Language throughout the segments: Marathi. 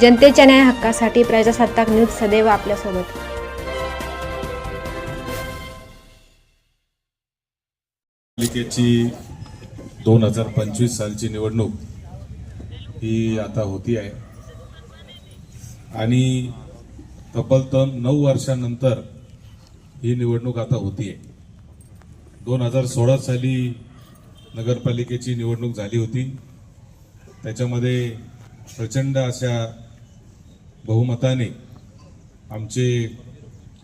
जनतेच्या न्याय हक्कासाठी प्रजासत्ताक न्यूज सदैव आपल्यासोबत. पालिकेची दोन हजार पंचवीस सालची निवडणूक ही आता होती आहे. आणि तब्बल नऊ वर्षानंतर ही निवडणूक आता होती आहे. दोन हजार सोळा साली नगरपालिकेची निवडणूक झाली होती. त्याच्यामध्ये प्रचंड अशा बहुमताने आमचे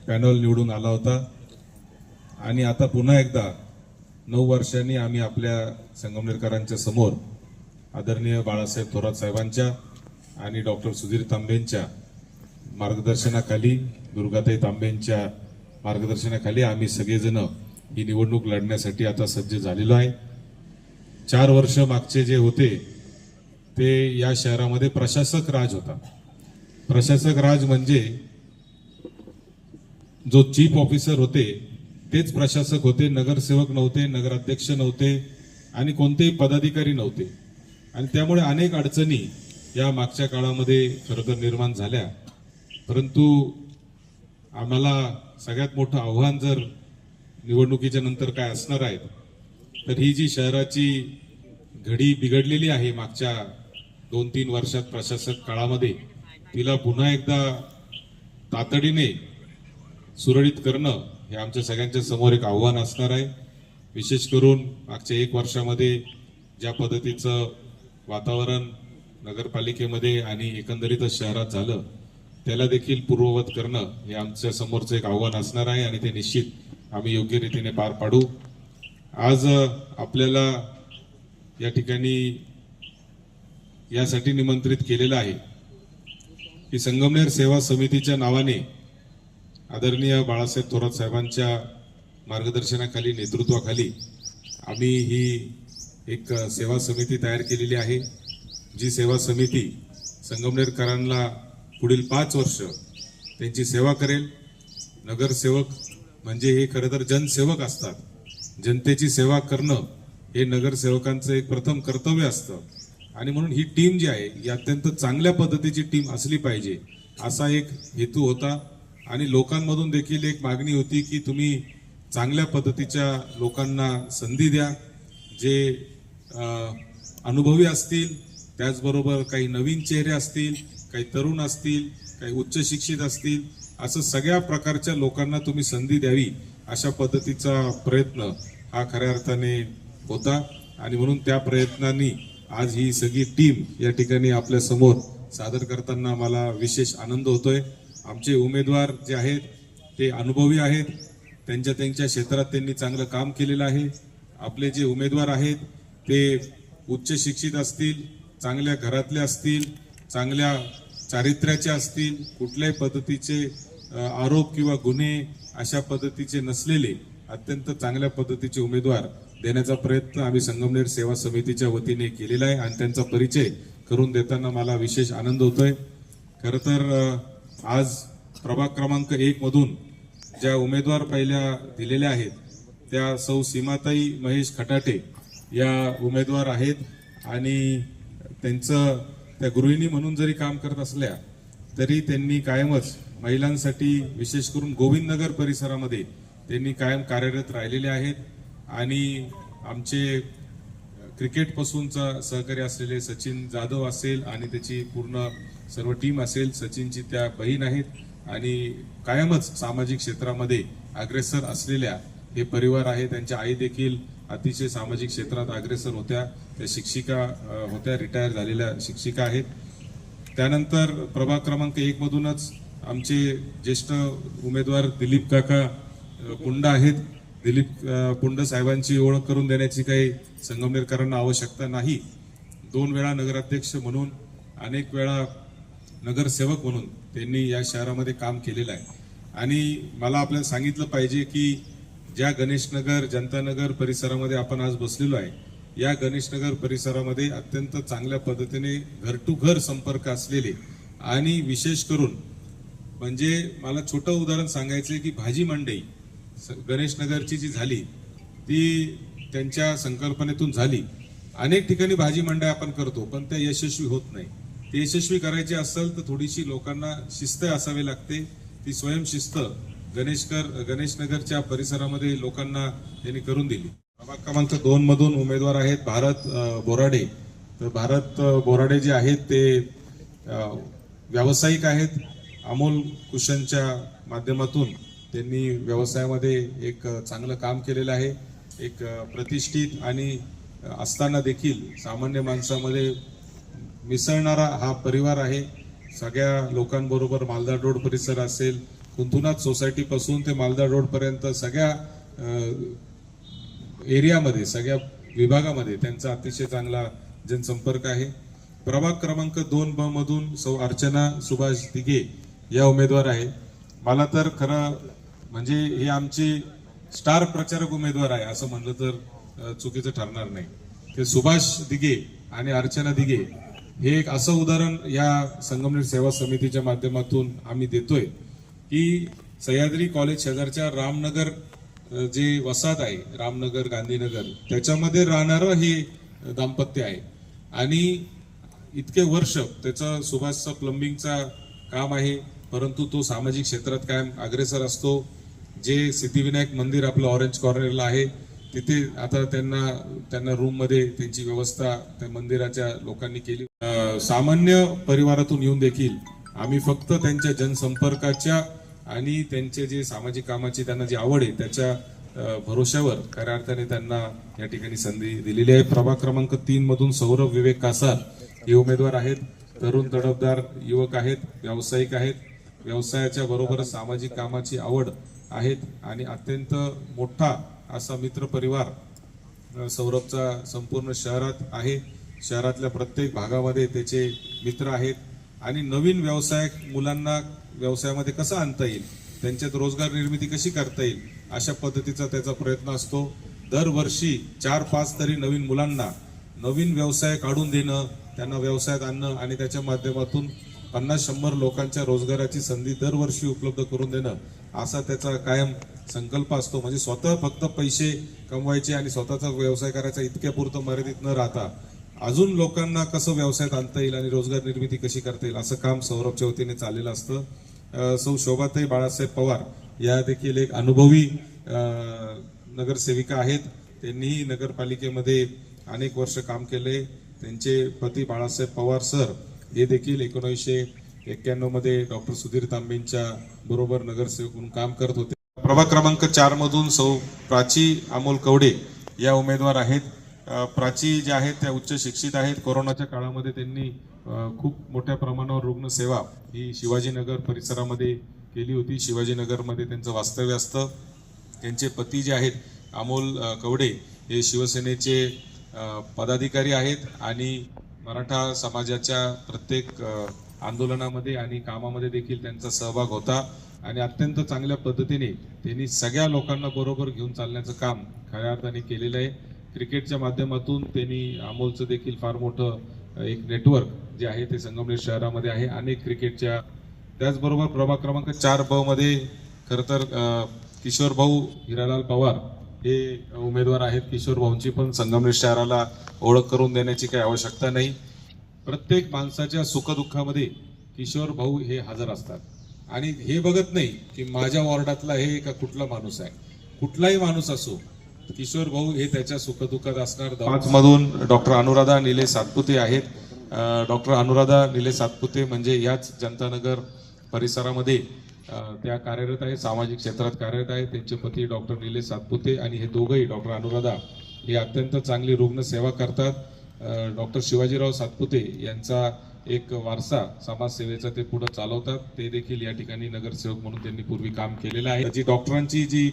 पॅनल निवडून आला होता. आणि आता पुन्हा एकदा नऊ वर्षांनी आम्ही आपल्या संगमनेरकरांच्या समोर आदरणीय बाळासाहेब थोरात साहेबांच्या आणि डॉक्टर सुधीर तांबेंच्या मार्गदर्शनाखाली दुर्गाताई तांबेंच्या मार्गदर्शनाखाली आम्ही सगळेजण ही निवडणूक लढण्यासाठी आता सज्ज झालेलो आहे. चार वर्ष मागचे जे होते ते या शहरामध्ये प्रशासक राज होता. प्रशासक राज म्हणजे जो चीफ ऑफिसर होते तेच प्रशासक होते नगरसेवक नव्हते नगराध्यक्ष नव्हते आणि कोणतेही पदाधिकारी नव्हते. आणि त्यामुळे अनेक अडचणी या मागच्या काळामध्ये खरं तर निर्माण झाल्या. परंतु आम्हाला सगळ्यात मोठं आव्हान जर निवडणुकीच्या नंतर काय असणार आहे तर ही जी शहराची घडी बिघडलेली आहे मागच्या दोन तीन वर्षात प्रशासक काळामध्ये तिला पुन्हा एकदा तातडीने सुरळीत करणं हे आमच्या सगळ्यांच्या समोर एक आव्हान असणार आहे. विशेष करून मागच्या एक वर्षामध्ये ज्या पद्धतीचं वातावरण नगरपालिकेमध्ये आणि एकंदरीतच शहरात झालं त्याला देखील पूर्ववत करणं हे आमच्या समोरचं एक आव्हान असणार आहे आणि ते निश्चित आम्ही योग्य रीतीने पार पाडू. आज आपल्याला या ठिकाणी यासाठी निमंत्रित केलेलं आहे. की संगमनेर सेवा समितीच्या नावाने आदरणीय बाळासाहेब थोरात साहेबांच्या मार्गदर्शनाखाली नेतृत्वाखाली आम्ही ही एक सेवा समिती तयार केलेली आहे जी सेवा समिती संगमनेरकरांना पुढील पाच वर्ष त्यांची सेवा करेल. नगरसेवक म्हणजे हे खरं तर जनसेवक असतात. जनतेची सेवा करणं हे नगरसेवकांचं एक प्रथम कर्तव्य असतं. आणि म्हणून ही टीम जी आहे ही अत्यंत चांगल्या पद्धतीची टीम असली पाहिजे असा एक हेतू होता. आणि लोकांमधून देखील एक मागणी होती की तुम्ही चांगल्या पद्धतीच्या लोकांना संधी द्या. जे अनुभवी असतील त्याचबरोबर काही नवीन चेहरे असतील काही तरुण असतील काही उच्च शिक्षित असतील असं सगळ्या प्रकारच्या लोकांना तुम्ही संधी द्यावी अशा पद्धतीचा प्रयत्न हा खऱ्या अर्थाने होता. आणि म्हणून त्या प्रयत्नांनी आज ही सगळी टीम या ठिकाणी आपल्यासमोर सादर करताना मला विशेष आनंद होतोय. आमचे उमेदवार जे आहेत ते अनुभवी आहेत. त्यांच्या त्यांच्या क्षेत्रात त्यांनी चांगलं काम केलेलं आहे. आपले जे उमेदवार आहेत ते उच्च शिक्षित असतील चांगल्या घरातले असतील चांगल्या चारित्र्याचे असतील कुठल्याही पद्धतीचे आरोप किंवा गुन्हे अशा पद्धतीचे नसलेले अत्यंत चांगल्या पद्धतीचे उमेदवार देण्याचा प्रयत्न आम्ही संगमनेर सेवा समितीच्या वतीने केलेला आहे आणि त्यांचा परिचय करून देताना मला विशेष आनंद होतोय. खरं तर आज प्रभाग क्रमांक एक मधून ज्या उमेदवार पहिल्या दिलेल्या आहेत त्या सौ सीमाताई महेश खटाटे या उमेदवार आहेत आणि त्यांचं त्या गृहिणी म्हणून जरी काम करत असल्या तरी त्यांनी कायमच महिलांसाठी विशेष करून गोविंदनगर परिसरामध्ये त्यांनी कायम कार्यरत राहिलेले आहेत. आणि आमचे क्रिकेटपासूनचा सहकारी असलेले सचिन जाधव असेल आणि त्याची पूर्ण सर्व टीम असेल सचिनची त्या बहीण आहेत आणि कायमच सामाजिक क्षेत्रामध्ये अग्रेसर असलेल्या हे परिवार आहे. त्यांच्या आई देखील अतिशय सामाजिक क्षेत्रात अग्रेसर होत्या. त्या शिक्षिका होत्या रिटायर झालेल्या शिक्षिका आहेत. त्यानंतर प्रभाग क्रमांक एक मधूनच आमचे ज्येष्ठ उमेदवार दिलीप काका कुंडा आहेत. दिलीप कुंड पुंड साहेबांची ओळख करून देण्याची काही संगमनेरकरांना आवश्यकता नाही. दोन वेळा नगराध्यक्ष म्हणून अनेक वेळा नगरसेवक म्हणून त्यांनी या शहरामध्ये काम केलेलं आहे. आणि मला आपल्याला सांगितलं पाहिजे की ज्या गणेशनगर जनतानगर परिसरामध्ये आपण आज बसलेलो आहे या गणेशनगर परिसरामध्ये अत्यंत चांगल्या पद्धतीने घर टू घर संपर्क असलेले आणि विशेष करून म्हणजे मला छोटं उदाहरण सांगायचं आहे की भाजी मंडई. गणेशनगरची जी झाली ती त्यांच्या संकल्पनेतून झाली. अनेक ठिकाणी भाजी मंडई आपण करतो पण त्या यशस्वी होत नाही. ते यशस्वी करायची असेल तर थोडीशी लोकांना शिस्त असावी लागते. ती स्वयंशिस्त गणेशकर गणेशनगरच्या परिसरामध्ये लोकांना त्यांनी करून दिली. प्रभाग क्रमांक दोन मधून उमेदवार आहेत भारत बोराडे. तर भारत बोराडे जे आहेत ते व्यावसायिक आहेत. अमोल कुशनच्या माध्यमातून त्यांनी व्यवसायामध्ये एक चांगलं काम केलेलं आहे. एक प्रतिष्ठित आणि असताना देखील सामान्य माणसामध्ये मिसळणारा हा परिवार आहे. सगळ्या लोकांबरोबर मालदार रोड परिसर असेल कुंतुनाथ सोसायटीपासून ते मालदार रोडपर्यंत सगळ्या एरियामध्ये सगळ्या विभागामध्ये त्यांचा अतिशय चांगला जनसंपर्क आहे. प्रभाग क्रमांक दोन ब मधून सौ अर्चना सुभाष दिघे या उमेदवार आहे. मला तर खरं म्हणजे हे आमचे स्टार प्रचारक उमेदवार आहे असं म्हणलं तर चुकीचं ठरणार नाही. ते सुभाष दिघे आणि अर्चना दिघे हे एक असं उदाहरण या संगमनेर सेवा समितीच्या माध्यमातून आम्ही देतोय की सह्याद्री कॉलेज शेजारच्या रामनगर जे वसाहत आहे रामनगर गांधीनगर त्याच्यामध्ये राहणारं हे दाम्पत्य आहे. आणि इतके वर्ष त्याचं सुभाषचं प्लंबिंगचा काम आहे परंतु तो सामाजिक क्षेत्रात कायम अग्रेसर असतो. जे सिद्धिविनायक मंदिर आपलं ऑरेंज कॉर्नरला आहे तिथे आता त्यांना त्यांना रूममध्ये त्यांची व्यवस्था त्या मंदिराच्या लोकांनी केली. सामान्य परिवारातून येऊन देखील आम्ही फक्त त्यांच्या जनसंपर्काच्या आणि त्यांचे जे सामाजिक कामाची त्यांना जी आवड आहे त्याच्या भरोश्यावर खऱ्या अर्थाने त्यांना या ठिकाणी संधी दिलेली आहे. प्रभाग क्रमांक तीन मधून सौरभ विवेक कासार हे उमेदवार आहेत. तरुण तडफदार युवक आहेत व्यावसायिक आहेत. व्यवसायाच्या बरोबर सामाजिक कामाची आवड आहेत आणि अत्यंत मोठा असा मित्र परिवार सौरभचा संपूर्ण शहरात आहे. शहरातल्या प्रत्येक भागामध्ये त्याचे मित्र आहेत आणि नवीन व्यवसाय मुलांना व्यवसायामध्ये कसा आणता येईल त्यांच्यात रोजगार निर्मिती कशी करता येईल अशा पद्धतीचा त्याचा प्रयत्न असतो. दरवर्षी चार पाच तरी नवीन मुलांना नवीन व्यवसाय काढून देणं त्यांना व्यवसायात आणणं आणि त्याच्या माध्यमातून पन्नास शंभर लोकांच्या रोजगाराची संधी दरवर्षी उपलब्ध करून देणं असा त्याचा कायम संकल्प असतो. म्हणजे स्वतः फक्त पैसे कमवायचे आणि स्वतःचा व्यवसाय करायचा इतक्या पुरतं मर्यादित न राहता अजून लोकांना कसं व्यवसायात आणता येईल आणि रोजगार निर्मिती कशी करता येईल असं काम सौरभच्या वतीने चाललेलं असतं. सौ शोभाताई बाळासाहेब पवार या देखील एक अनुभवी नगरसेविका आहेत. त्यांनीही नगरपालिकेमध्ये अनेक वर्ष काम केले. त्यांचे पती बाळासाहेब पवार सर हे देखील एकोणीसशे एक्क्याण्णवमध्ये डॉक्टर सुधीर तांबेंच्या बरोबर नगरसेवक म्हणून काम करत होते. प्रभाग क्रमांक चार मधून सौ प्राची अमोल कवडे या उमेदवार आहेत. प्राची ज्या आहेत त्या उच्च शिक्षित आहेत. कोरोनाच्या काळामध्ये त्यांनी खूप मोठ्या प्रमाणावर रुग्णसेवा ही शिवाजीनगर परिसरामध्ये केली होती. शिवाजीनगरमध्ये त्यांचं वास्तव्य असतं. त्यांचे पती जे आहेत अमोल कवडे हे शिवसेनेचे पदाधिकारी आहेत आणि मराठा समाजाच्या प्रत्येक आंदोलनामध्ये आणि कामामध्ये देखील त्यांचा सहभाग होता आणि अत्यंत चांगल्या पद्धतीने त्यांनी सगळ्या लोकांना बरोबर घेऊन चालण्याचं काम खऱ्या अर्थाने केलेलं आहे. क्रिकेटच्या माध्यमातून त्यांनी अमोलचं देखील फार मोठं एक नेटवर्क जे आहे ते संगमनेर शहरामध्ये आहे. अनेक क्रिकेटच्या त्याचबरोबर प्रभाग क्रमांक चार ब मध्ये खर तर किशोर भाऊ हिरालाल पवार हे उमेदवार आहेत किशोर भाऊंची पण संगमनेर शहराला ओळख करून देण्याची काही आवश्यकता नाही. प्रत्येक माणसाच्या सुखदुःखामध्ये किशोर भाऊ हे हजर असतात. आणि हे बघत नाही की माझ्या वॉर्डातला हे का कुठला माणूस आहे. कुठलाही माणूस असो किशोर भाऊ हे त्याच्या सुखदुःखात असणार. पाच मधून डॉक्टर अनुराधा निले सातपुते आहेत. डॉक्टर अनुराधा निले सातपुते म्हणजे याच जनतानगर परिसरामध्ये त्या कार्यरत आहेत सामाजिक क्षेत्रात कार्यरत आहेत. त्यांचे पती डॉक्टर निलेश सातपुते आणि हे दोघंही डॉक्टर अनुराधा हे अत्यंत चांगली रुग्ण सेवा करतात. डॉक्टर शिवाजीराव सातपुते यांचा एक वारसा समाजसेवेचा ते पुढे चालवतात. ते देखील या ठिकाणी नगरसेवक म्हणून त्यांनी पूर्वी काम केलेलं आहे. जी डॉक्टरांची जी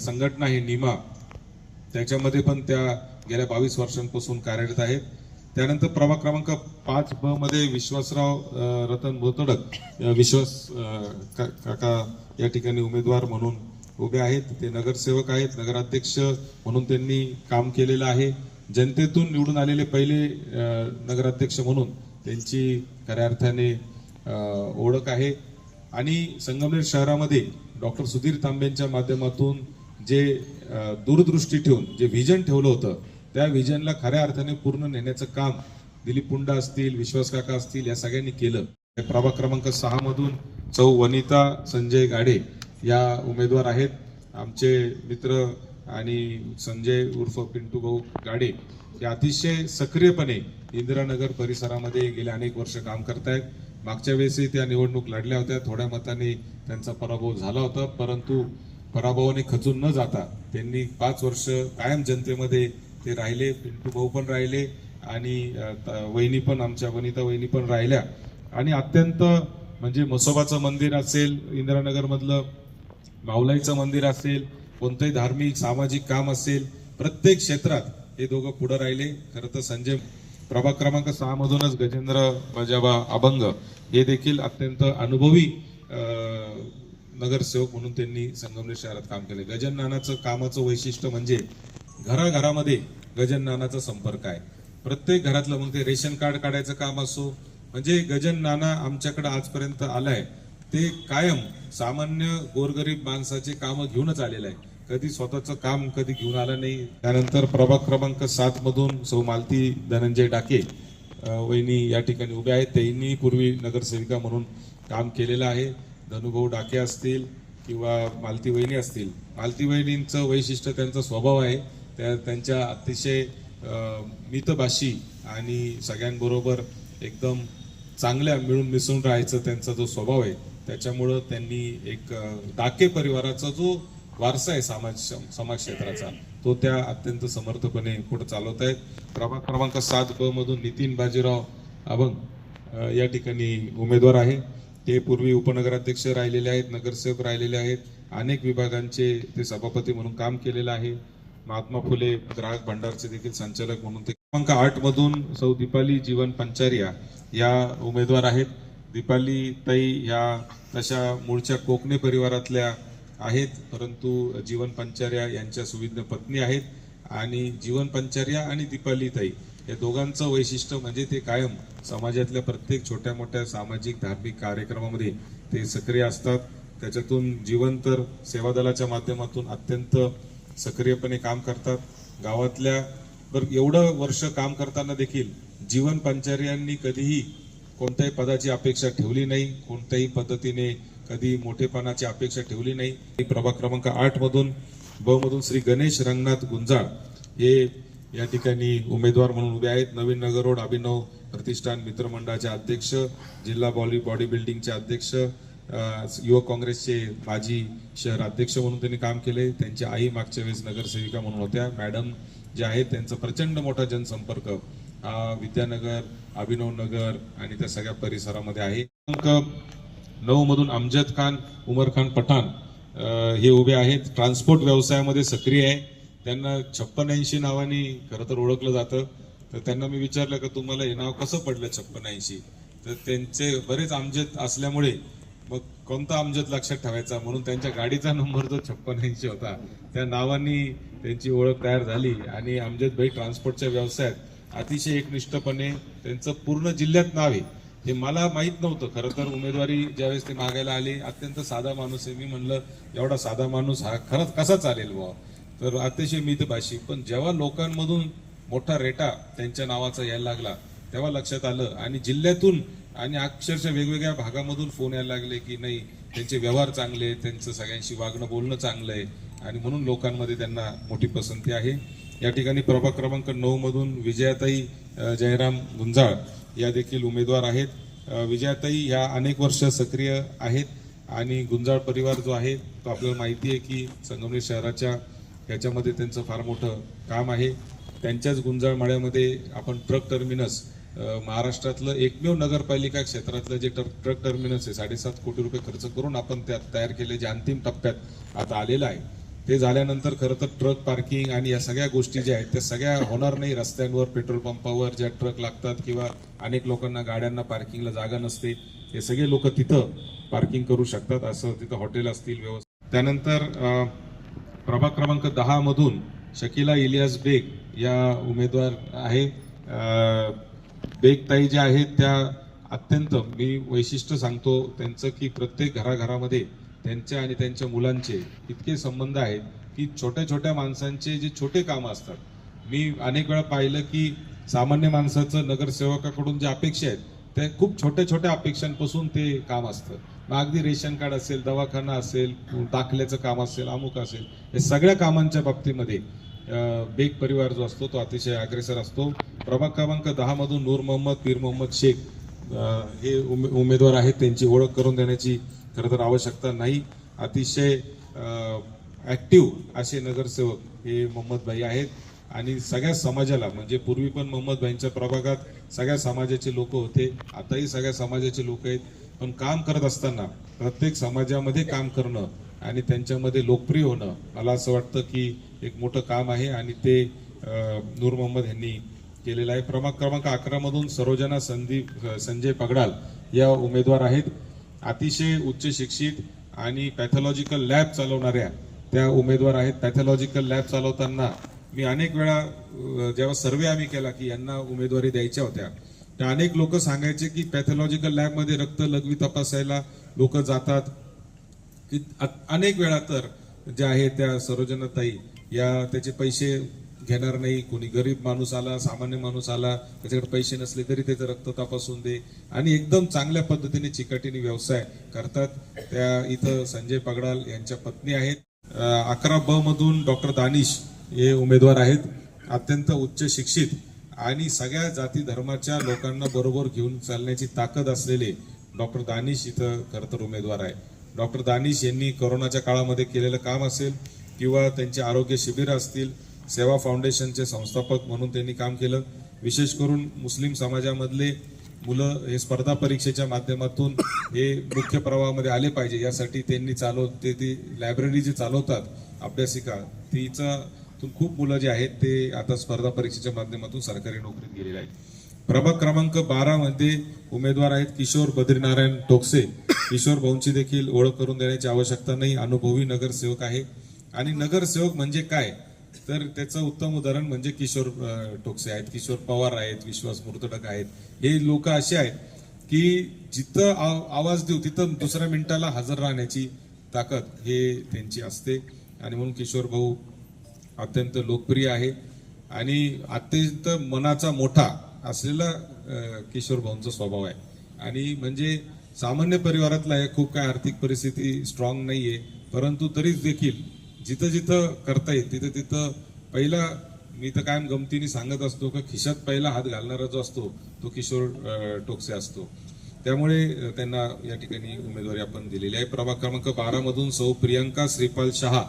संघटना आहे निमा त्याच्यामध्ये पण त्या गेल्या बावीस वर्षांपासून कार्यरत आहेत. त्यानंतर प्रभाग क्रमांक पाच ब मध्ये विश्वासराव रतन भोतडक विश्वास का- काका या ठिकाणी उमेदवार म्हणून उभे आहेत. ते नगरसेवक आहेत नगराध्यक्ष म्हणून त्यांनी काम केलेलं आहे. जनतेतून निवडून आलेले पहिले नगराध्यक्ष म्हणून त्यांची खऱ्या अर्थाने ओळख आहे. आणि संगमनेर शहरामध्ये डॉक्टर सुधीर तांबेंच्या माध्यमातून जे दूरदृष्टी ठेवून जे व्हिजन ठेवलं होतं त्या विजनला खऱ्या अर्थाने पूर्ण नेण्याचं काम दिलीप पुंडा असतील विश्वास काका असतील या सगळ्यांनी केलं. प्रभाग क्रमांक सहा मधून चौ वनिता संजय गाडे या उमेदवार आहेत. आमचे मित्र आणि संजय उर्फ पिंटू भाऊ गाडे हे अतिशय सक्रियपणे इंदिरानगर परिसरामध्ये गेल्या अनेक वर्ष काम करतायत. मागच्या वेळेसही त्या निवडणूक लढल्या होत्या. थोड्या मताने त्यांचा पराभव झाला होता. परंतु पराभवाने खचून न जाता त्यांनी पाच वर्ष कायम जनतेमध्ये ते राहिले पिंटू भाऊ पण राहिले आणि वहिनी पण आमच्या वनिता वहिनी पण राहिल्या. आणि अत्यंत म्हणजे मसोबाचं मंदिर असेल इंदिरानगरमधलं माऊलाईचं मंदिर असेल कोणतंही धार्मिक सामाजिक काम असेल प्रत्येक क्षेत्रात हे दोघं पुढं राहिले. खरं तर संजय प्रभाग क्रमांक सहा मधूनच गजेंद्र बजाबा अभंग हे देखील अत्यंत अनुभवी नगरसेवक म्हणून त्यांनी संगमनेर शहरात काम केले. गजन नानाचं कामाचं वैशिष्ट्य म्हणजे घराघरामध्ये गजन नानाचा संपर्क आहे. प्रत्येक घरातलं मग ते रेशन कार्ड काढायचं काम असो म्हणजे गजन नाना आमच्याकडे आजपर्यंत आलाय ते कायम सामान्य गोरगरीब माणसाचे कामं घेऊनच आलेलं आहे कधी स्वतःचं काम कधी घेऊन आलं नाही. त्यानंतर प्रभाग क्रमांक सात मधून सौ मालती धनंजय डाके वहिनी या ठिकाणी उभ्या आहेत. त्यांनी पूर्वी नगरसेविका म्हणून काम केलेलं आहे. धनुभाऊ डाके असतील किंवा मालती वहिनी असतील. मालती वहिनींचं वैशिष्ट्य त्यांचा स्वभाव आहे. त्या त्यांच्या अतिशय मितभाषी आणि सगळ्यांबरोबर एकदम चांगल्या मिळून मिसळून राहायचं त्यांचा जो स्वभाव आहे त्याच्यामुळं त्यांनी एक डाके परिवाराचा जो वारसा आहे समाज समाज क्षेत्राचा तो त्या अत्यंत समर्थपणे पुढे चालवत आहेत. प्रभाग क्रमांक सात ब मधून नितीन बाजीराव अभंग या ठिकाणी उमेदवार आहे. ते पूर्वी उपनगराध्यक्ष राहिलेले आहेत नगरसेवक राहिलेले आहेत. अनेक विभागांचे ते सभापती म्हणून काम केलेलं आहे. महात्मा फुले ग्राहक भंडारचे देखील संचालक म्हणून ते क्रमांक आठ मधून सौ दीपाली जीवन पंचारिया या उमेदवार आहेत. दीपाली ताई ह्या तशा मूळच्या कोकणे परिवारातल्या आहेत परंतु जीवन पंचार्या यांच्या सुविज्ञ पत्नी आहेत. आणि जीवन पंचार्या आणि दीपाली ताई या दोघांचं वैशिष्ट्य म्हणजे ते कायम समाजातल्या प्रत्येक छोट्या मोठ्या सामाजिक धार्मिक कार्यक्रमामध्ये ते सक्रिय असतात. त्याच्यातून जीवन तर सेवा दलाच्या माध्यमातून अत्यंत सक्रियपणे काम करतात. गावातल्या बर एवढं वर्ष काम करताना देखील जीवन पंचार्यांनी कधीही कोणत्याही पदाची अपेक्षा ठेवली नाही. कोणत्याही पद्धतीने कधी मोठेपणाची अपेक्षा ठेवली नाही. प्रभाग क्रमांक आठ मधून ब मधून श्री गणेश रंगनाथ गुंजाळ हे या ठिकाणी उमेदवार म्हणून उभे आहेत. नवीन नगर रोड अभिनव प्रतिष्ठान मित्रमंडळाचे अध्यक्ष जिल्हा बॉली बॉडी बिल्डिंगचे अध्यक्ष युवक काँग्रेसचे माजी शहर अध्यक्ष म्हणून त्यांनी काम केले. त्यांची आई मागच्या वेळेस नगरसेविका म्हणून होत्या. मॅडम जे आहेत त्यांचा प्रचंड मोठा जनसंपर्क हा विद्यानगर अभिनव नगर आणि त्या सगळ्या परिसरामध्ये आहे. क्रमांक नऊ मधून अमजद खान उमर खान पठाण हे उभे आहेत. ट्रान्सपोर्ट व्यवसायामध्ये सक्रिय आहे. त्यांना छप्पन ऐंशी नावाने खरं तर ओळखलं जातं. तर त्यांना मी विचारलं का तुम्हाला हे नाव कसं पडलं छप्पन ऐंशी? तर त्यांचे बरेच आमजेत असल्यामुळे मग कोणता अमजद लक्षात ठेवायचा? म्हणून त्यांच्या गाडीचा नंबर जो छप्पन ऐंशी होता. त्या नावानी त्यांची ओळख तयार झाली आणि अमजद भाई ट्रान्सपोर्टच्या व्यवसायात अतिशय एकनिष्ठपणे त्यांचं पूर्ण जिल्ह्यात नाव आहे. हे मला माहीत नव्हतं. खरं तर उमेदवारी ज्यावेळेस ते मागायला आले अत्यंत साधा माणूस आहे. मी म्हणलं एवढा साधा माणूस हा खरंच कसा चालेल बुवा? तर अतिशय मितभाषी. पण जेव्हा लोकांमधून मोठा रेटा त्यांच्या नावाचा यायला लागला तेव्हा लक्षात आलं आणि जिल्ह्यातून आणि अक्षरशः वेगवेगळ्या भागामधून फोन यायला लागले की नाही त्यांचे व्यवहार चांगले आहेत, त्यांचं सगळ्यांशी वागणं बोलणं चांगलं आहे. आणि म्हणून लोकांमध्ये त्यांना मोठी पसंती आहे. या ठिकाणी प्रभाग क्रमांक नऊमधून विजयाताई जयराम गुंजाळ या देखील उमेदवार आहेत. विजयाताई ह्या अनेक वर्ष सक्रिय आहेत आणि गुंजाळ परिवार जो आहे तो आपल्याला माहिती आहे की संगमनेर शहराच्या ह्याच्यामध्ये त्यांचं फार मोठं काम आहे. त्यांच्याच गुंजाळ माळ्यामध्ये आपण ट्रक टर्मिनस महाराष्ट्रातलं एकमेव नगरपालिका क्षेत्रातलं जे टर- ट्रक टर्मिनस आहे साडेसात कोटी रुपये खर्च करून आपण त्यात तयार केले जे अंतिम टप्प्यात आता आलेलं आहे. ते झाल्यानंतर खरं तर ट्रक पार्किंग आणि या सगळ्या गोष्टी ज्या आहेत त्या सगळ्या होणार नाही. रस्त्यांवर पेट्रोल पंपावर ज्या ट्रक लागतात किंवा अनेक लोकांना गाड्यांना पार्किंगला जागा नसते हे सगळे लोक तिथं पार्किंग करू शकतात. असं तिथं हॉटेल असतील व्यवस्था त्यानंतर प्रभाग क्रमांक दहा मधून शकिला इलियास बेग या उमेदवार आहे. बेगताई ज्या आहेत त्या अत्यंत मी वैशिष्ट्य सांगतो त्यांचं की प्रत्येक घराघरामध्ये त्यांच्या आणि त्यांच्या मुलांचे इतके संबंध आहेत की छोट्या छोट्या माणसांचे जे छोटे कामं असतात. मी अनेक वेळा पाहिलं की सामान्य माणसाचं नगरसेवकाकडून जे अपेक्षा आहेत ते खूप छोट्या छोट्या अपेक्षांपासून ते काम असतं. मग अगदी रेशन कार्ड असेल दवाखाना असेल दाखल्याचं काम असेल अमुक असेल हे सगळ्या कामांच्या बाबतीमध्ये बेग परिवार जो असतो तो अतिशय अग्रेसर असतो. प्रभाग क्रमांक दहा मधून नूर मोहम्मद पीर मोहम्मद शेख हे उमे- उमेदवार आहेत. त्यांची ओळख करून देण्याची खरं तर आवश्यकता नाही. अतिशय ऍक्टिव्ह असे नगरसेवक हे मोहम्मदभाई आहेत. आणि सगळ्या समाजाला म्हणजे पूर्वी पण मोहम्मदभाईंच्या प्रभागात सगळ्या समाजाचे लोक होते. आताही सगळ्या समाजाचे लोक आहेत. पण काम करत असताना प्रत्येक समाजामध्ये काम करणं आणि त्यांच्यामध्ये लोकप्रिय होणं मला असं वाटतं की एक मोठं काम आहे. आणि ते नूर मोहम्मद यांनी केलेला आहे. प्रभाग क्रमांक अकरा मधून सरोजना संदीप संजय पगडाल या उमेदवार आहेत. अतिशय उच्च शिक्षित आणि पॅथॉलॉजिकल लॅब चालवणाऱ्या त्या उमेदवार आहेत. पॅथॉलॉजिकल लॅब चालवताना मी अनेक वेळा जेव्हा सर्वे आम्ही केला की यांना उमेदवारी द्यायच्या होत्या तर अनेक लोक सांगायचे की पॅथॉलॉजिकल लॅबमध्ये रक्त लघवी तपासायला लोक जातात. की अनेक वेळा तर ज्या आहेत त्या सरोजनाताई या त्याचे पैसे घेणार नाही. कोणी गरीब माणूस आला सामान्य माणूस आला त्याच्याकडे पैसे नसले तरी त्याचं रक्त तपासून दे. आणि एकदम चांगल्या पद्धतीने चिकाटीने व्यवसाय करतात. त्या इथं संजय पगडाल यांच्या पत्नी आहेत. अकरा ब मधून डॉक्टर दानिश हे उमेदवार आहेत. अत्यंत उच्च शिक्षित आणि सगळ्या जाती धर्माच्या लोकांना बरोबर घेऊन चालण्याची ताकद असलेले डॉक्टर दानिश इथं खरंतर उमेदवार आहे. डॉक्टर दानिश यांनी कोरोनाच्या काळामध्ये केलेलं काम असेल किंवा त्यांचे आरोग्य शिबिरं असतील सेवा फाउंडेशनचे संस्थापक म्हणून त्यांनी काम केलं. विशेष करून मुस्लिम समाजामधले मुलं हे स्पर्धा परीक्षेच्या माध्यमातून हे मुख्य प्रवाहामध्ये आले पाहिजे. यासाठी त्यांनी चालव ते ती लायब्ररी जी चालवतात अभ्यासिका तिचा खूप मुलं जे आहेत ते आता स्पर्धा परीक्षेच्या माध्यमातून सरकारी नोकरीत गेलेले आहेत. प्रभाग क्रमांक बारामध्ये उमेदवार आहेत किशोर बद्रीनारायण टोकसे. किशोर भाऊंची देखील ओळख करून देण्याची आवश्यकता नाही. अनुभवी नगरसेवक आहे. आणि नगरसेवक म्हणजे काय? तर त्याचं उत्तम उदाहरण म्हणजे किशोर टोकसे आहेत किशोर पवार आहेत विश्वास मुर्तडक आहेत. हे लोक असे आहेत की जिथं आवाज देऊ तिथं दुसऱ्या मिनिटाला हजर राहण्याची ताकद हे त्यांची असते. आणि म्हणून किशोर भाऊ अत्यंत लोकप्रिय आहे. आणि अत्यंत मनाचा मोठा असलेला किशोर भाऊंचा स्वभाव आहे. आणि म्हणजे सामान्य परिवारातला आहे खूप काय आर्थिक परिस्थिती स्ट्रॉंग आहे परंतु तरी देखील जिथं जिथं करता येईल तिथं तिथं पहिला मी तर कायम गमतीने सांगत असतो का खिशात पहिला हात घालणारा जो असतो तो किशोर टोकसे असतो. त्यामुळे त्यांना या ठिकाणी उमेदवारी आपण दिलेली आहे. प्रभाग क्रमांक बारामधून सौ प्रियंका श्रीपाल शहा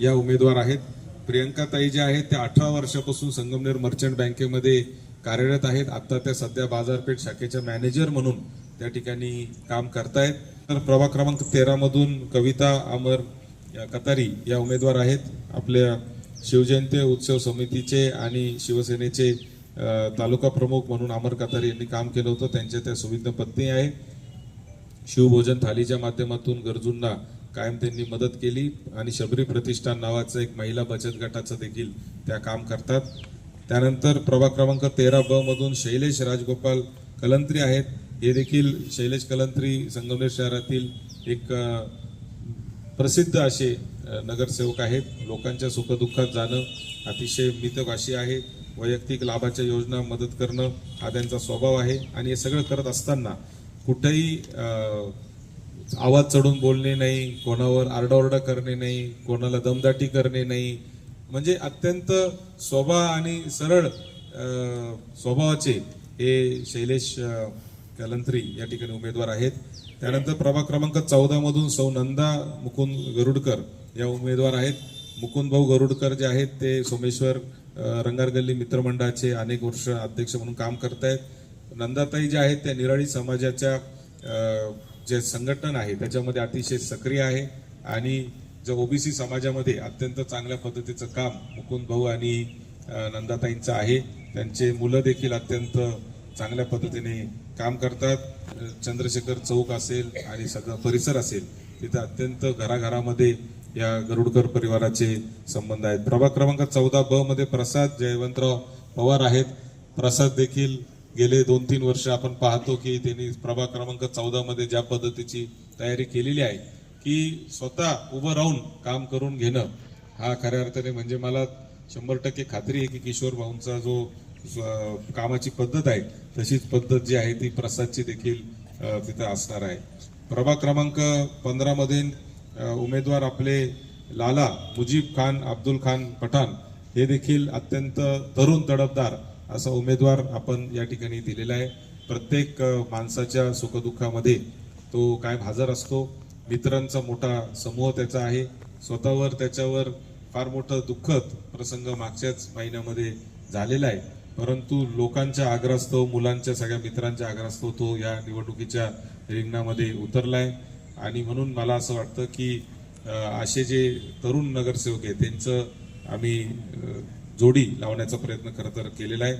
या उमेदवार आहेत. प्रियंका ताई ज्या आहेत त्या अठरा वर्षापासून संगमनेर मर्चंट बँकेमध्ये कार्यरत आहेत. आता त्या सध्या बाजारपेठ शाखेच्या मॅनेजर म्हणून त्या ठिकाणी काम करतायत. तर प्रभाग क्रमांक तेरामधून कविता अमर या कतारी या उमेदवार आहेत. आपल्या शिवजयंती उत्सव समितीचे आणि शिवसेनेचे तालुका प्रमुख म्हणून अमर कतारी यांनी काम केलं होतं. त्यांच्या त्या सुविध पत्नी आहे. शिवभोजन थालीच्या माध्यमातून गरजूंना कायम त्यांनी मदत केली आणि शबरी प्रतिष्ठान नावाचं एक महिला बचत गटाचं देखील त्या काम करतात. त्यानंतर प्रभाग क्रमांक तेरा ब मधून शैलेश राजगोपाल कलंत्री आहेत. हे देखील शैलेश कलंत्री संगमनेर शहरातील एक प्रसिद्ध असे नगरसेवक आहेत. लोकांच्या सुखदुःखात जाणं अतिशय मितभाषी आहे. वैयक्तिक लाभाच्या योजना मदत करणं हा त्यांचा स्वभाव आहे. आणि हे सगळं करत असताना कुठेही आवाज चढून बोलणे नाही कोणावर आरडाओरडा करणे नाही कोणाला दमदाटी करणे नाही. म्हणजे अत्यंत स्वभाव आणि सरळ स्वभावाचे हे शैलेश कलंत्री या ठिकाणी उमेदवार आहेत. त्यानंतर प्रभाग क्रमांक चौदा मधून सौ नंदा मुकुंद गरुडकर या उमेदवार आहेत. मुकुंद भाऊ गरुडकर जे आहेत ते सोमेश्वर रंगारगल्ली मित्रमंडळाचे अनेक वर्ष अध्यक्ष म्हणून काम करतायत. नंदाताई ज्या आहेत त्या निराळी समाजाच्या जे संघटन आहे त्याच्यामध्ये अतिशय सक्रिय आहे आणि जे ओबीसी समाजामध्ये अत्यंत चांगल्या पद्धतीचं काम मुकुंद भाऊ आणि नंदाताईंचं आहे. त्यांचे मुलं देखील अत्यंत चांगल्या पद्धतीने काम करतात. चंद्रशेखर चौक असेल आणि सगळं परिसर असेल तिथे अत्यंत घराघरामध्ये या गरुडकर परिवाराचे संबंध आहेत. प्रभाग क्रमांक चौदा ब मध्ये प्रसाद जयवंतराव पवार आहेत. प्रसाद देखील गेले दोन तीन वर्ष आपण पाहतो की त्यांनी प्रभाग क्रमांक चौदा मध्ये ज्या पद्धतीची तयारी केलेली आहे की स्वतः उभं राहून काम करून घेणं हा खऱ्या अर्थाने म्हणजे मला शंभर टक्के खात्री आहे की किशोर भाऊंचा जो कामाची पद्धत आहे तशीच पद्धत जी आहे ती प्रसादची देखील तिथं असणार आहे. प्रभाग क्रमांक पंधरामध्ये उमेदवार आपले लाला मुजीब खान अब्दुल खान पठाण हे देखील अत्यंत तरुण तडफदार असा उमेदवार आपण या ठिकाणी दिलेला आहे. प्रत्येक माणसाच्या सुखदुःखामध्ये तो कायम हजर असतो मित्रांचा मोठा समूह त्याचा आहे. स्वतःवर त्याच्यावर फार मोठं दुःखद प्रसंग मागच्याच महिन्यामध्ये झालेला आहे. परंतु लोकांच्या आग्रहास्तव मुलांच्या सगळ्या मित्रांच्या आग्रहास्तव तो या निवडणुकीच्या रिंगणामध्ये उतरलाय. आणि म्हणून मला असं वाटतं की असे जे तरुण नगरसेवक आहेत त्यांचं आम्ही जोडी लावण्याचा प्रयत्न खरं तर केलेला आहे.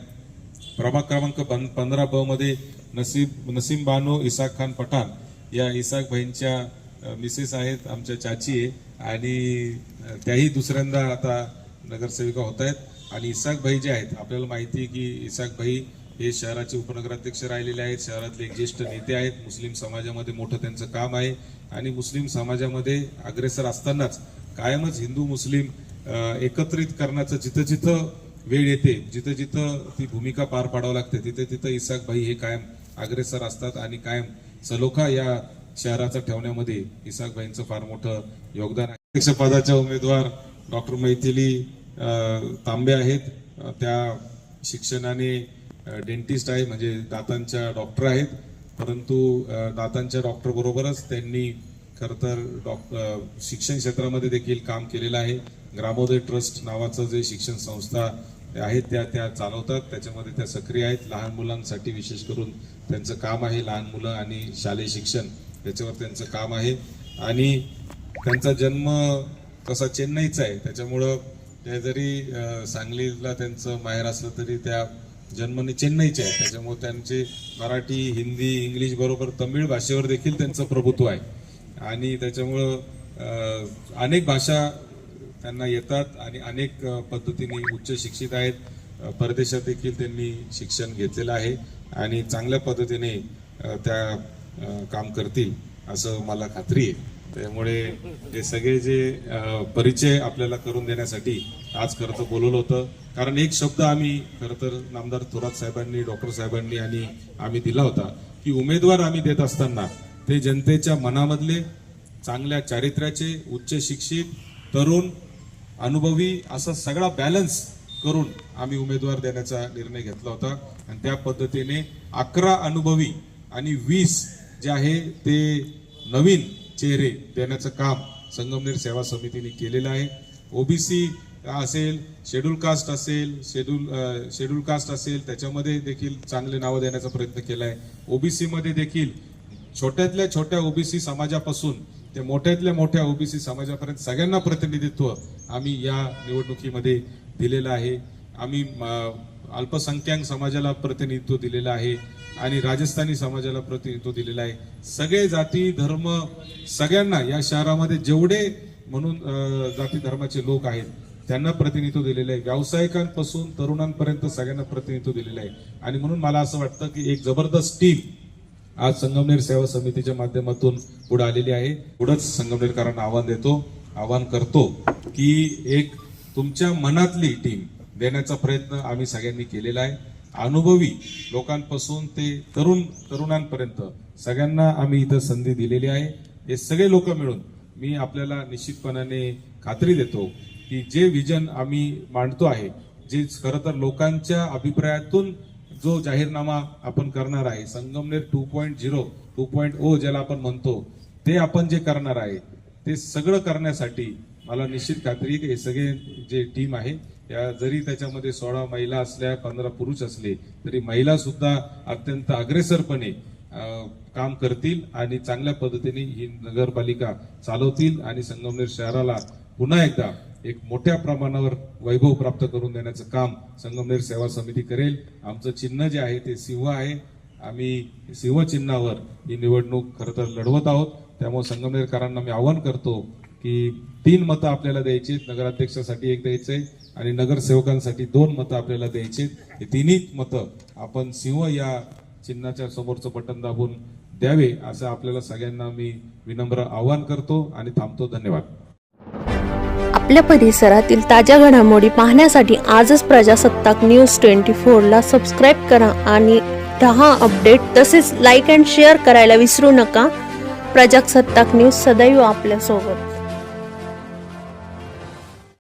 प्रभाग क्रमांक पंधरा ब मध्ये नसीब नसीम बानो इसाक खान पठाण या इसाक भाईंच्या मिसेस आहेत आमच्या चाची आहे. आणि त्याही दुसऱ्यांदा आता नगरसेविका होत आहेत. आणि इसाक भाई जे आहेत आपल्याला माहिती आहे की इसाक भाई हे शहराचे उपनगराध्यक्ष राहिलेले आहेत. शहरातले एक ज्येष्ठ नेते आहेत. मुस्लिम समाजामध्ये मोठं त्यांचं काम आहे. आणि मुस्लिम समाजामध्ये अग्रेसर असतानाच कायमच हिंदू मुस्लिम एकत्रित करण्याचं जिथं जिथं वेळ येते जिथं जिथं ती भूमिका पार पाडावं लागते तिथे तिथं इसाक भाई हे कायम अग्रेसर असतात आणि कायम सलोखा या शहराचा ठेवण्यामध्ये इसाक भाईंचं फार मोठं योगदान अध्यक्षपदाचे उमेदवार डॉक्टर मैथिली तांबे आहेत. त्या शिक्षणाने डेंटिस्ट आहे म्हणजे दातांच्या डॉक्टर आहेत. परंतु दातांच्या डॉक्टरबरोबरच त्यांनी खर तर डॉक शिक्षण क्षेत्रामध्ये देखील काम केलेलं आहे. ग्रामोदय ट्रस्ट नावाचं जे शिक्षण संस्था आहेत त्या त्या चालवतात. त्याच्यामध्ये त्या सक्रिय आहेत. लहान मुलांसाठी विशेष करून त्यांचं काम आहे लहान मुलं आणि शालेय शिक्षण. याच्यावर त्यांचं काम आहे. आणि त्यांचा जन्म तसा चेन्नईचा आहे त्याच्यामुळं ते जरी सांगलीला त्यांचं माहेर असलं तरी त्या जन्मने चेन्नईचे आहे त्याच्यामुळे त्यांचे मराठी हिंदी इंग्लिश बरोबर तमिळ भाषेवर देखील त्यांचं प्रभुत्व आहे. आणि त्याच्यामुळं अनेक भाषा त्यांना येतात आणि अनेक पद्धतीने उच्च शिक्षित आहेत. परदेशात देखील त्यांनी शिक्षण घेतलेलं आहे आणि चांगल्या पद्धतीने त्या काम करतील असं मला खात्री आहे. त्यामुळे हे सगळे जे परिचय आपल्याला करून देण्यासाठी आज खरं तर बोलवलं होतं. कारण एक शब्द आम्ही खरं तर नामदार थोरात साहेबांनी डॉक्टर साहेबांनी आणि आम्ही दिला होता की उमेदवार आम्ही देत असताना ते जनतेच्या मनामधले चांगल्या चारित्र्याचे उच्च शिक्षित तरुण अनुभवी असा सगळा बॅलन्स करून आम्ही उमेदवार देण्याचा निर्णय घेतला होता. आणि त्या पद्धतीने अकरा अनुभवी आणि वीस जे आहे ते नवीन चेहरे देण्याचं काम संगमनेर सेवा समितीने केलेलं आहे. ओबीसी असेल शेड्यूल कास्ट असेल शेड्यूल शेड्यूल कास्ट असेल त्याच्यामध्ये देखील चांगले नावं देण्याचा प्रयत्न केला आहे. ओबीसीमध्ये देखील छोट्यातल्या छोट्या ओबीसी समाजापासून ते मोठ्यातल्या मोठ्या ओबीसी समाजापर्यंत सगळ्यांना प्रतिनिधित्व आम्ही या निवडणुकीमध्ये दिलेलं आहे. आम्ही म, अल्पसंख्याक समाजाला प्रतिनिधित्व दिलेलं आहे. आणि राजस्थानी समाजाला प्रतिनिधित्व दिलेलं आहे. सगळे जाती धर्म सगळ्यांना या शहरामध्ये जेवढे म्हणून जाती धर्माचे लोक आहेत त्यांना प्रतिनिधित्व दिलेलं आहे. व्यावसायिकांपासून तरुणांपर्यंत सगळ्यांना प्रतिनिधित्व दिलेलं आहे. आणि म्हणून मला असं वाटतं की एक जबरदस्त टीम आज संगमनेर सेवा समितीच्या माध्यमातून पुढे आलेली आहे. पुढंच संगमनेरकरांना आव्हान देतो आव्हान करतो की एक तुमच्या मनातली टीम देण्याचा प्रयत्न आम्ही सगळ्यांनी केलेला आहे. अनुभवी लोकांपासून ते तरुण तरुणांपर्यंत सगळ्यांना आम्ही इथं संधी दिलेली आहे. हे सगळे लोक मिळून मी आपल्याला निश्चितपणाने खात्री देतो की जे विजन आम्ही मांडतो आहे जे खरं तर लोकांच्या अभिप्रायातून जो जाहीरनामा आपण करणार आहे Sangamner two point zero two point O ज्याला आपण म्हणतो ते आपण जे करणार आहे ते सगळं करण्यासाठी मला निश्चित खात्री की हे सगळे जे टीम आहे या जरी त्याच्यामध्ये सोळा महिला असल्या पंधरा पुरुष असले तरी महिला सुद्धा अत्यंत अग्रेसरपणे काम करतील आणि चांगल्या पद्धतीने ही नगरपालिका चालवतील आणि संगमनेर शहराला पुन्हा एकदा एक मोठ्या प्रमाणावर वैभव प्राप्त करून देण्याचं काम संगमनेर सेवा समिती करेल. आमचं चिन्ह जे आहे ते सिंह आहे. आम्ही सिंह चिन्हावर ही निवडणूक खरं तर लढवत आहोत. त्यामुळे संगमनेरकरांना मी आवाहन करतो की तीन मतं आपल्याला द्यायची नगराध्यक्षासाठी एक द्यायचंय आणि नगरसेवकांसाठी दोन मतं आपल्याला द्यायची हे तिन्ही मतं आपण सिंह या चिन्हाच्या समोरचं बटन दाबून द्यावे असं आपल्याला सगळ्यांना मी विनम्र आवाहन करतो आणि थांबतो. धन्यवाद. आपल्या परिसरातील ताज्या घडामोडी पाहण्यासाठी आजच प्रजासत्ताक न्यूज ट्वेंटी फोरला सबस्क्राईब करा आणि दहा अपडेट तसेच लाईक अँड शेअर करायला विसरू नका. प्रजासत्ताक न्यूज सदैव आपल्यासोबत.